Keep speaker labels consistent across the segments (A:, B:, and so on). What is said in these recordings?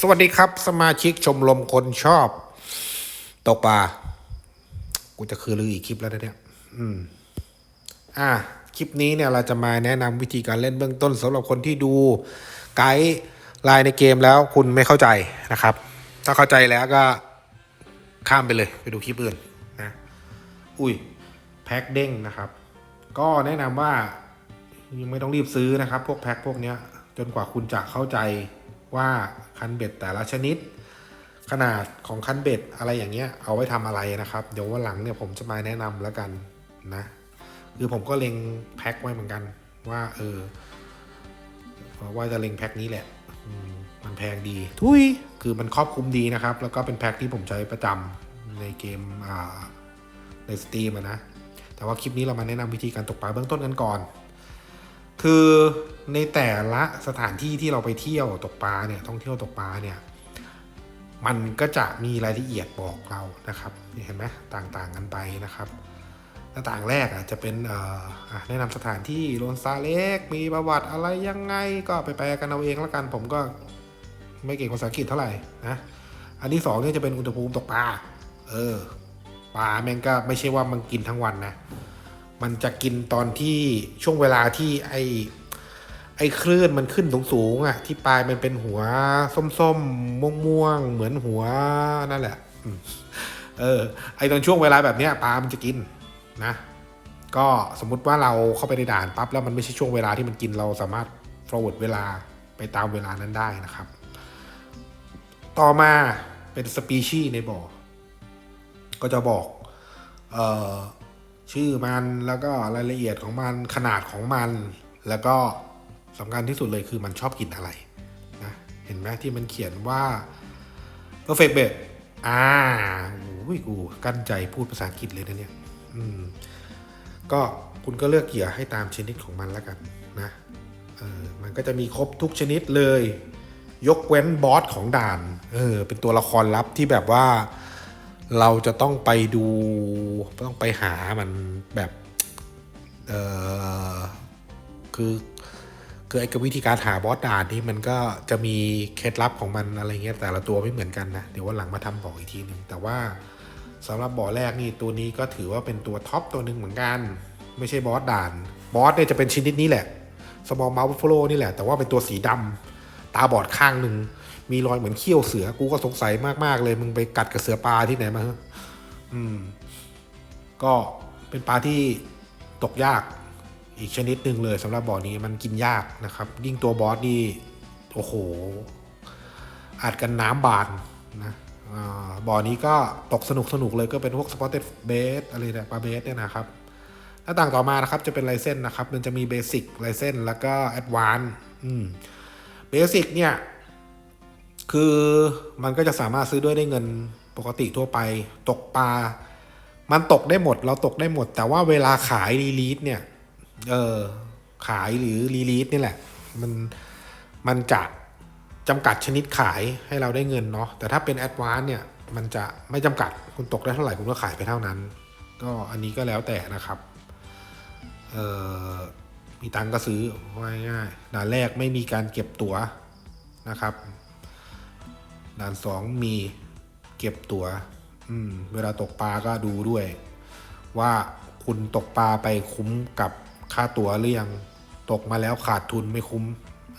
A: สวัสดีครับ สมาชิกชมรมคนชอบ ตกปลา กูจะคือลืออีกคลิปแล้วเนี่ย อืม อะ คลิปนี้เนี่ยเราจะมาแนะนำวิธีการเล่นเบื้องต้นสำหรับคนที่ดูไกด์ไลน์ในเกมแล้วคุณไม่เข้าใจนะครับ ถ้าเข้าใจแล้วก็ข้ามไปเลยไปดูคลิปอื่นนะ อุ้ย แพ็คเด้งนะครับ ก็แนะนำว่ายังไม่ต้องรีบซื้อนะครับ พวกแพ็คพวกเนี้ย จนกว่าคุณจะเข้าใจ ว่าคันเบ็ดแต่ละชนิด ขนาดของคันเบ็ดอะไรอย่างเงี้ยเอาไว้ทำอะไรนะครับ เดี๋ยววันหลังเนี่ยผมจะมาแนะนำแล้วกันนะคือผมก็เล็งแพ็คไว้เหมือนกัน ว่าเออว่าจะเล็งแพ็คนี้แหละมันแพงดีทุยคือมันครอบคลุมดีนะครับ แล้วก็เป็นแพ็คที่ผมใช้ประจำในเกมอ่าในสตรีมนะแต่ว่าคลิปนี้เรามาแนะนำวิธีการตกปลาเบื้องต้นกันก่อน คือในแต่ละสถานที่ที่เราไปเที่ยวตกปลาเนี่ยท่องเที่ยวตกปลาเนี่ยมันก็จะมีรายละเอียดบอกเรานะครับเห็นไหมต่างๆกันไปนะครับหน้าต่างแรกอะจะเป็นแนะนำสถานที่โรนซาเล็กมีประวัติอะไรยังไงก็ไปแปลกันเอาเองแล้วกัน ผมก็ไม่เก่งภาษาอังกฤษเท่าไหร่นะอันที่สองเนี่ยจะเป็นอุณหภูมิตกปลาเออปลาแม่งก็ไม่ใช่ว่ามันกินทั้งวันนะ มันจะกินตอนที่ช่วงเวลาที่ไอไอคลื่นมันขึ้นสูงๆอะ ที่ปลายมันเป็นหัวส้มๆม่วงๆเหมือนหัวนั่นแหละเออ ไอตอนช่วงเวลาแบบเนี้ยปลามันจะกินนะ ก็สมมุติว่าเราเข้าไปในด่านปั๊บแล้วมันไม่ใช่ช่วงเวลาที่มันกินเราสามารถ forward เวลาไปตามเวลานั้นได้นะครับ ต่อมาเป็นสปีชีในบ่อ ก็จะบอก เอ่อ ชื่อมันแล้วก็รายละเอียดของมันขนาดของมัน แล้วก็สำคัญที่สุดเลยคือมันชอบกินอะไรนะเห็นไหมที่มันเขียนว่า perfect bait อ่าโอ้ยกูกั้นใจพูดภาษาอังกฤษเลยนะเนี่ยอืมก็คุณก็เลือกเหยื่อให้ตามชนิดของมันแล้วกันนะเออมันก็จะมีครบทุกชนิดเลย ยกเว้นบอสของด่านเออเป็นตัวละครลับที่แบบว่า เราจะต้องไปดูต้องไปหามันแบบเออคือคือไอ้กับวิธีการหาบอสด่านนี่มันก็จะมีเคล็ดลับของมันอะไรเงี้ยแต่ละตัวไม่เหมือนกันนะ เดี๋ยววันหลังมาทำบอกอีกทีหนึ่งแต่ว่าสำหรับบ่อแรกนี่ตัวนี้ก็ถือว่าเป็นตัวท็อปตัวหนึ่งเหมือนกัน ไม่ใช่บอสด่าน บอสเนี่ยจะเป็นชนิดนี้แหละสมอลมา u ฟโลนี่แหละ แต่ว่าเป็นตัวสีดำตาบอดข้างหนึ่ง มีรอยเหมือนเขี้ยวเสือ กูก็สงสัยมากๆเลย มึงไปกัดกับเสือปลาที่ไหนมาฮะอืม ก็เป็นปลาที่ตกยากอีกชนิดหนึ่งเลยสำหรับบ่อนี้มันกินยากนะครับ ยิ่งตัวบอสนี่โอ้โหอาจกันน้ำบานนะบ่อนี้ก็ตกสนุกสนุกเลยก็เป็นพวกสปอตเต็ดเบสอะไรเนี่ยปลาเบสเนี่ยนะครับหน้าต่างต่อมานะครับจะเป็นไลเซนนะครับ มันจะมีเบสิกไลเซนแล้วก็แอดวานอืมเบสิกเนี่ย คือมันก็จะสามารถซื้อด้วยได้เงินปกติทั่วไป ตกปลา มันตกได้หมด เราตกได้หมด แต่ว่าเวลาขายรีลีสเนี่ย เออ ขายหรือรีลีสนี่แหละ มัน มันจะจำกัดชนิดขายให้เราได้เงินเนาะ แต่ถ้าเป็นแอดวานเนี่ย มันจะไม่จำกัด คุณตกได้เท่าไหร่คุณก็ขายไปเท่านั้น ก็อันนี้ก็แล้วแต่นะครับ เออมีตังก็ซื้อว่าง่ายๆด่านแรกไม่มีการเก็บตั๋วนะครับ ด่านสองมีเก็บตัว๋วเวลาตกปลาก็ดูด้วย ว่าคุณตกปลาไปคุ้มกับค่าตั๋วหรือยังตกมาแล้วขาดทุนไม่คุ้ม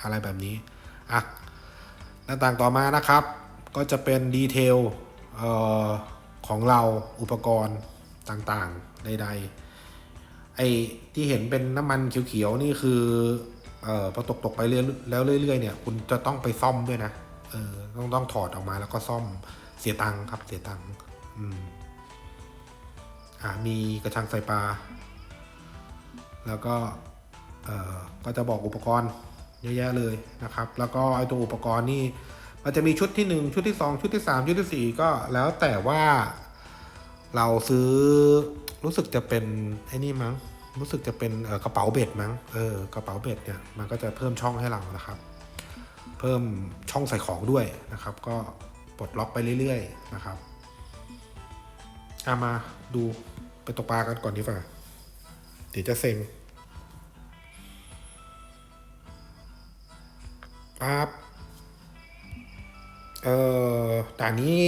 A: อะไรแบบนี้อะหน้าต่างต่อมานะครับ ก็จะเป็นดีเทลเออของเราอุปกรณ์ต่างๆใดๆไอ้ที่เห็นเป็นน้ำมันเขียวๆนี่คือเออพอตกตกไปเรื่อยแล้วเรื่อยๆเนี่ย คุณจะต้องไปซ่อมด้วยนะ เออต้องต้องถอดออกมาแล้วก็ซ่อมเสียตังค์ครับ เสียตังค์อืมอ่ามีกระชังใส่ปลา แล้วก็เออก็จะบอกอุปกรณ์เยอะแยะเลยนะครับ แล้วก็ไอตัวอุปกรณ์นี่มันจะมีชุดที่หนึ่งชุดที่สองชุดที่สามชุดที่สี่ก็แล้วแต่ว่าเราซื้อรู้สึกจะเป็นไอ้นี่มั้งรู้สึกจะเป็นกระเป๋าเบ็ดมั้งเออกระเป๋าเบ็ดเนี่ยมันก็จะเพิ่มช่องให้เรานะครับ เพิ่มช่องใส่ของด้วยนะครับ ก็ปลดล็อกไปเรื่อยๆนะครับอามาดูไปตกปลากันก่อนดีกว่าเดี๋ยวจะเซ็งปั๊บเอ่อด่านนี้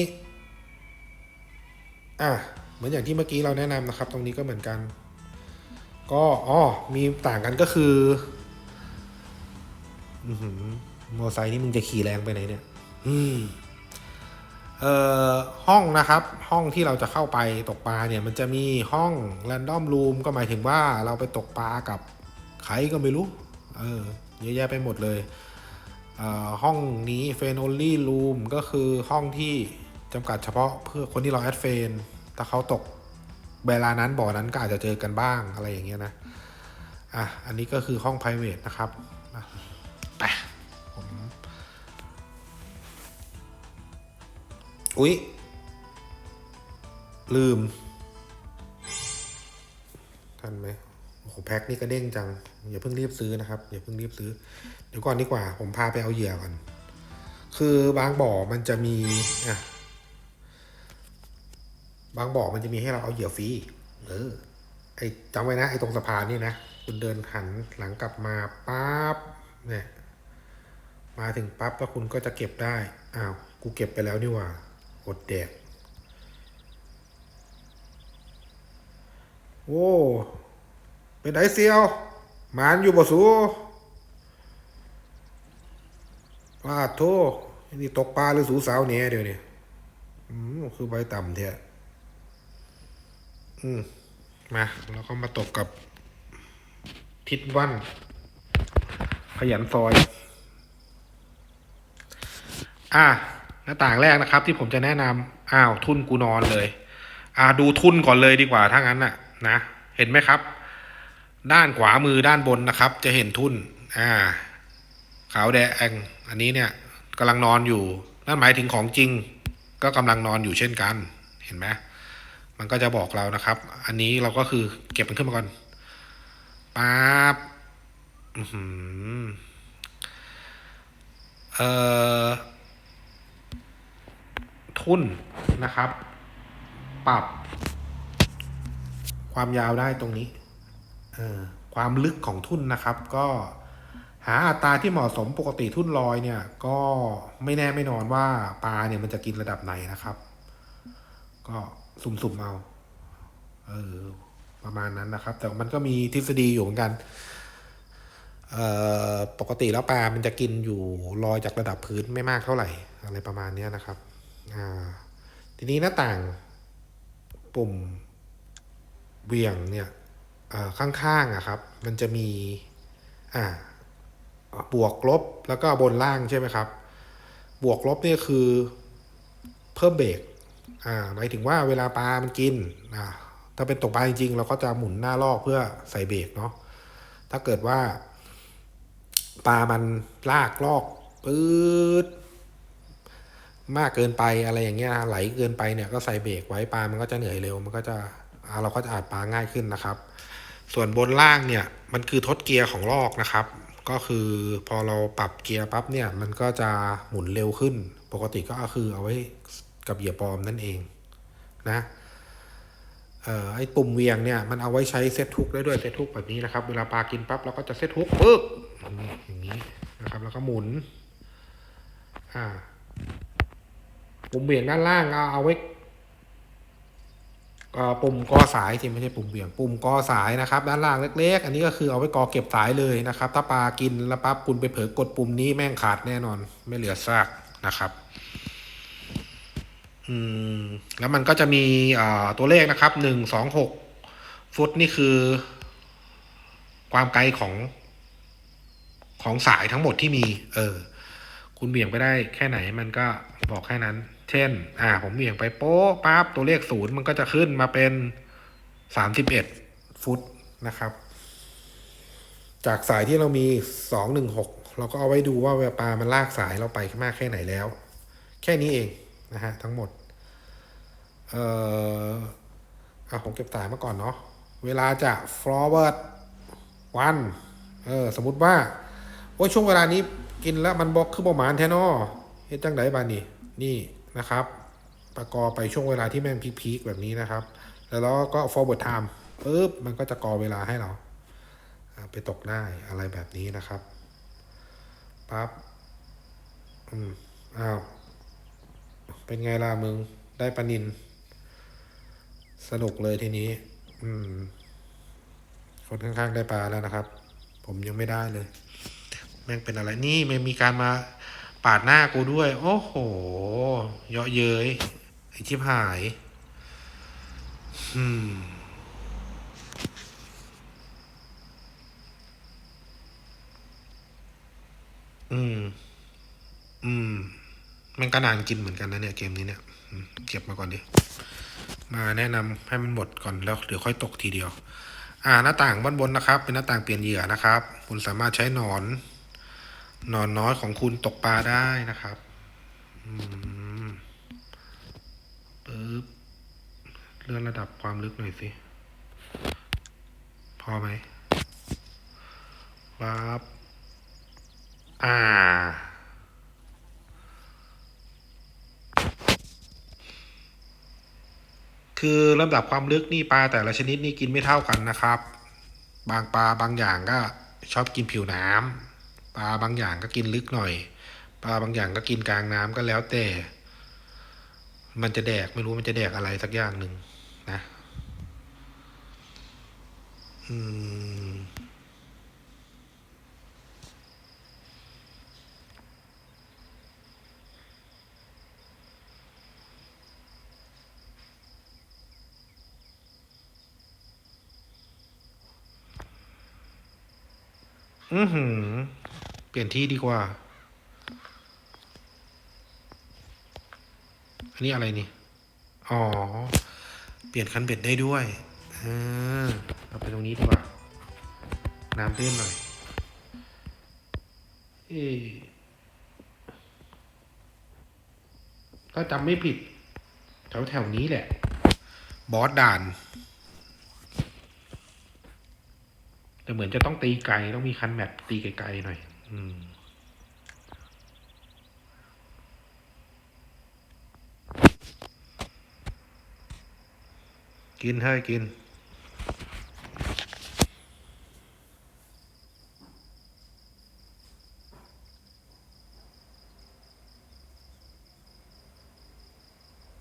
A: อะเหมือนอย่างที่เมื่อกี้เราแนะนำนะครับ ตรงนี้ก็เหมือนกัน ก็อ๋อมีต่างกันก็คือ อือหือ มอไซค์นี่มึงจะขี่แรงไปไหนเนี่ย อืมเอ่อห้องนะครับ ห้องที่เราจะเข้าไปตกปลาเนี่ยมันจะมีห้อง Random Room ก็หมายถึงว่าเราไปตกปลากับใครก็ไม่รู้ เออเยอะแยะไปหมดเลยเอ่อห้องนี้ f r i e n d only room ก็คือห้องที่จำกัดเฉพาะเพื่อคนที่เราแอดเฟนถ้าเขาตกเวลานั้นบ่อนั้นก็อาจจะเจอกันบ้างอะไรอย่างเงี้ยนะอะอันนี้ก็คือห้อง private นะครับ อุ๊ย ลืม ทันไหมโอ้โหแพ็คนี่ก็เด้งจัง อย่าเพิ่งรีบซื้อนะครับอย่าเพิ่งรีบซื้อ เดี๋ยวก่อนดีกว่า ผมพาไปเอาเหยื่อก่อน คือบางบ่อมันจะมีอะบางบ่อมันจะมีให้เราเอาเหยื่อฟรีเออไอจำไว้นะไอตรงสะพานนี่นะคุณเดินหันหลังกลับมาปั๊บเนี่ยมาถึงปั๊บแล้วคุณก็จะเก็บได้ อ้าว กูเก็บไปแล้วนี่หว่า ดแดก โอ้เป็นไอเซียวหมานอยู่บ่สูว่าโทนี่ตกปลาหรือสูสาวเนี่ยเดี๋ยวนี้อืมคือใบต่ำเถอะอืมมาแล้วก็มาตกกับ ทิศวัน ขยันซอย อะ น้าต่างแรกนะครับ ที่ผมจะแนะนำอ้าวทุนกูนอนเลย อ่าดูทุนก่อนเลยดีกว่าถ้างั้นน่ะนะเห็นไหมครับ ด้านขวามือด้านบนนะครับ จะเห็นทุนอ่าขาวแดงอันนี้เนี่ยกำลังนอนอยู่นั่นหมายถึงของจริง ก็กำลังนอนอยู่เช่นกัน เห็นไหมมันก็จะบอกเรานะครับ อันนี้เราก็คือเก็บมันขึ้นมาก่อนปั๊บอื้อหือเอ่อ ทุนนะครับ ปรับ ความยาวได้ตรงนี้เออความลึกของทุ่นนะครับ ก็หาอัตราที่เหมาะสมปกติทุ่นลอยเนี่ย ก็ไม่แน่ไม่นอนว่าปลาเนี่ยมันจะกินระดับไหนนะครับ ก็สุ่มๆเอาเออประมาณนั้นนะครับ แต่มันก็มีทฤษฎีอยู่เหมือนกันเอ่อปกติแล้วปลา มันจะกินอยู่ลอยจากระดับพื้นไม่มากเท่าไหร่ อะไรประมาณนี้นะครับ ทีนี้หน้าต่างปุ่มเหวี่ยงเนี่ยข้างๆอะครับ มันจะมีอ่าบวกลบแล้วก็บนล่างใช่ไหมครับ บวกลบเนี่ยคือเพิ่มเบรกอ่าหมายถึงว่าเวลาปลามันกินอ่าถ้าเป็นตกปลาจริงๆ เราก็จะหมุนหน้าลอกเพื่อใส่เบรกเนาะถ้าเกิดว่า ปลามันลากลอกปื๊ด มากเกินไปอะไรอย่างเงี้ยไหลเกินไปเนี่ยก็ใส่เบรกไว้ปลามันก็จะเหนื่อยเร็วมันก็จะอ่าเราก็จะอาจปลาง่ายขึ้นนะครับ ส่วนบนล่างเนี่ยมันคือทดเกียร์ของลอกนะครับ ก็คือพอเราปรับเกียร์ปั๊บเนี่ยมันก็จะหมุนเร็วขึ้น ปกติก็คือเอาไว้กับเหยื่อปลอมนั่นเองนะเอ่อไอ้ปุ่มเวียงเนี่ยมันเอาไว้ใช้เซตทุกได้ด้วยเซตทุกแบบนี้นะครับ เวลาปลากินปั๊บเราก็จะเซตทุกปึ๊กอย่างนี้นะครับ แล้วก็หมุน อ่า ปุ่มเบี่ยงด้านล่างเอาเอาไว้ปุ่มกอสายจริงไม่ใช่ปุ่มเบี่ยงปุ่มกอสายนะครับ ด้านล่างเล็ก ๆ อันนี้ก็คือเอาไว้กอเก็บสายเลยนะครับ ถ้าปลากินแล้วปั๊บคุณไปเผลอกดปุ่มนี้แม่งขาดแน่นอน ไม่เหลือซากนะครับอืมแล้วมันก็จะมีตัวเลขนะครับหนึ่งสองหกฟุตนี่คือ ความไกลของของสายทั้งหมดที่มี เออ คุณเบี่ยงไปได้แค่ไหนมันก็บอกแค่นั้น เช่น อ่า ผมเบี่ยงไปโป๊ะปั๊บตัวเลขศูนย์มันก็จะขึ้นมาเป็นสามสิบเอ็ดฟุตนะครับ จากสายที่เรามีสองหนึ่งหกเราก็เอาไว้ดูว่าเวลาปลามันลากสายเราไปมากแค่ไหนแล้ว แค่นี้เองนะฮะทั้งหมด เอ่ออะผมเก็บสายมาก่อนเนาะ เวลาจะ forward one เออ สมมติว่า โอ้ยช่วงเวลานี้กินแล้วมันบอกคือประมาณแท้นอเฮ็ดจังไดบานี่นี่ นะครับ ประกอบไปช่วงเวลาที่แม่งพีคๆแบบนี้นะครับ แล้วเราก็ forward time ปึ๊บมันก็จะกอเวลาให้เราไปตกได้อะไรแบบนี้นะครับปั๊บอืมอ้าวเป็นไงล่ะมึงได้ปลานิน สนุกเลยทีนี้ อืม คนข้างๆได้ปลาแล้วนะครับ ผมยังไม่ได้เลย แม่งเป็นอะไรนี่มันมีการมา ปาดหน้ากูด้วย โอ้โห เยาะเย้ยไอ้ชิบหาย อืมอืม อืม มันก็นานกินเหมือนกันนะเนี่ยเกมนี้เนี่ยเก็บมาก่อนดิ มาแนะนำให้มันหมดก่อนแล้วเดี๋ยวค่อยตกทีเดียว อ่าหน้าต่างบนบนนะครับ เป็นหน้าต่างเปลี่ยนเหยื่อนะครับ คุณสามารถใช้หนอน นอนน้อยของคุณตกปลาได้นะครับปึ๊บเลื่อนระดับความลึกหน่อยสิ พอไหมปั๊บอ่า คือลำดับความลึกนี่ปลาแต่ละชนิดนี่กินไม่เท่ากันนะครับ บางปลาบางอย่างก็ชอบกินผิวน้ำ ลาบางอย่างก็กินลึกหน่อย ปลาบางอย่างก็กินกลางน้ำก็แล้วแต่ มันจะแดกไม่รู้มันจะแดกอะไรสักอย่างหนึ่งนะอืมอือหือ เปลี่ยนที่ดีกว่า อันนี้อะไรนี่ อ๋อ เปลี่ยนคันเบ็ดได้ด้วยเออเอาไปตรงนี้ดีกว่า น้ำเต้นหน่อย เอถ้าจำไม่ผิด แถวแถวนี้แหละ บอสด่าน แต่เหมือนจะต้องตีไกล ต้องมีคันแมปตีไกลๆหน่อย กินให้กิน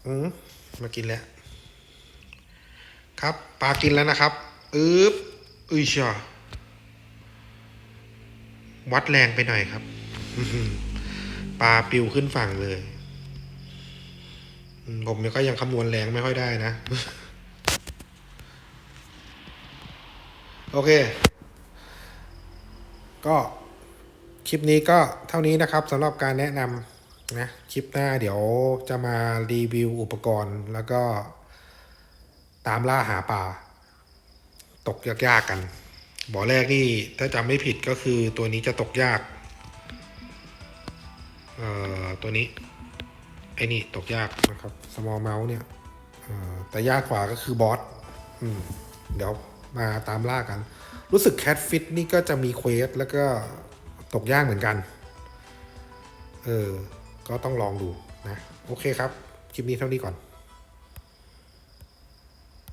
A: อืมมากินแล้ว ครับปลากินแล้วนะครับ อึ๊บอุ้ยชา วัดแรงไปหน่อยครับปลาปิวขึ้นฝั่งเลย ผมก็ยังคำนวณแรงไม่ค่อยได้นะ โอเค ก็คลิปนี้ก็เท่านี้นะครับสำหรับการแนะนำนะ คลิปหน้าเดี๋ยวจะมารีวิวอุปกรณ์ แล้วก็ตามล่าหาปลาตกยากๆกัน บ่อแรกนี่ถ้าจำไม่ผิดก็คือตัวนี้จะตกยากเอ่อตัวนี้ ไอ้นี่ตกยากนะครับ small mouse เนี่ยแต่ยากกว่าก็คือบอสอืมเดี๋ยวมาตามล่ากัน รู้สึกแคทฟิตนี่ก็จะมีเควสแล้วก็ตกยากเหมือนกัน เออ ก็ต้องลองดูนะ โอเคครับ คลิปนี้เท่านี้ก่อน